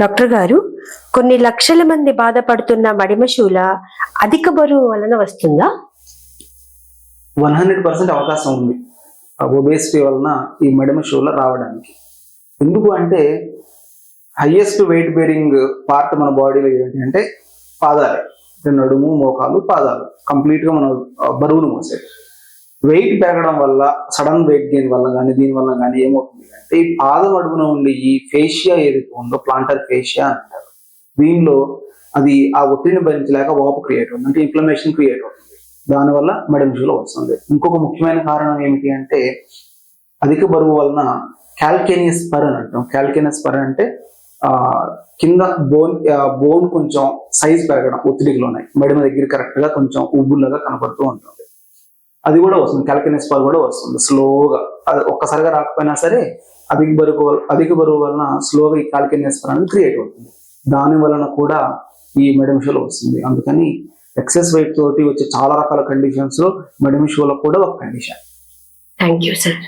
Doctor గారు కొన్ని లక్షల మంది బాధపడుతున్న మడిమశూల అధిక బరువు వలన వస్తుందా? వన్ హండ్రెడ్ పర్సెంట్ అవకాశం ఉంది. ఒబేసిటీ వలన ఈ మడిమశూల రావడానికి. ఎందుకు అంటే హైయెస్ట్ వెయిట్ బేరింగ్ పార్ట్ మన బాడీలో ఏంటి అంటే పాదాలే. అంటే నడుము మోకాలు పాదాలు. కంప్లీట్గా మనం బరువును మోసేది వెయిట్ పెరగడం వల్ల సడన్ వెయిట్ గెయిన్ వల్ల కానీ దీని వల్ల కానీ ఏమవుతుంది అంటే ఈ పాదం అడుగున ఉండే ఈ ఫేషియా ఏదైతే ఉందో ప్లాంటర్ ఫేషియా అంటారు. దీనిలో అది ఆ ఒత్తిడిని భరించలేక వాపు క్రియేట్ అవుతుంది అంటే ఇన్ఫ్లమేషన్ క్రియేట్ అవుతుంది. దానివల్ల మెడమిషులో వస్తుంది. ఇంకొక ముఖ్యమైన కారణం ఏమిటి అంటే అధిక బరువు వలన క్యాల్కేనియస్ పర్ అని అంటాం. క్యాల్కేనియస్ పర్ అంటే ఆ కింద బోన్ బోన్ కొంచెం సైజ్ పెరగడం ఒత్తిడికి ఉన్నాయి మెడమ దగ్గర కరెక్ట్గా కొంచెం ఉబ్బుల్లాగా కనపడుతూ ఉంటాం. అది కూడా వస్తుంది. క్యాల్కేనియస్ పర్ కూడా వస్తుంది స్లోగా. అది ఒక్కసారిగా రాకపోయినా సరే అధిక బరువు అధిక బరువు వలన స్లోగా ఈ క్యాల్కేనియస్ పర్ అనేది క్రియేట్ అవుతుంది. దాని వలన కూడా ఈ మెడమిషోలో వస్తుంది. అందుకని ఎక్సెస్ వెయిట్ తోటి వచ్చే చాలా రకాల కండిషన్స్లో మెడమిషోలో కూడా ఒక కండిషన్ థ్యాంక్ యూ సార్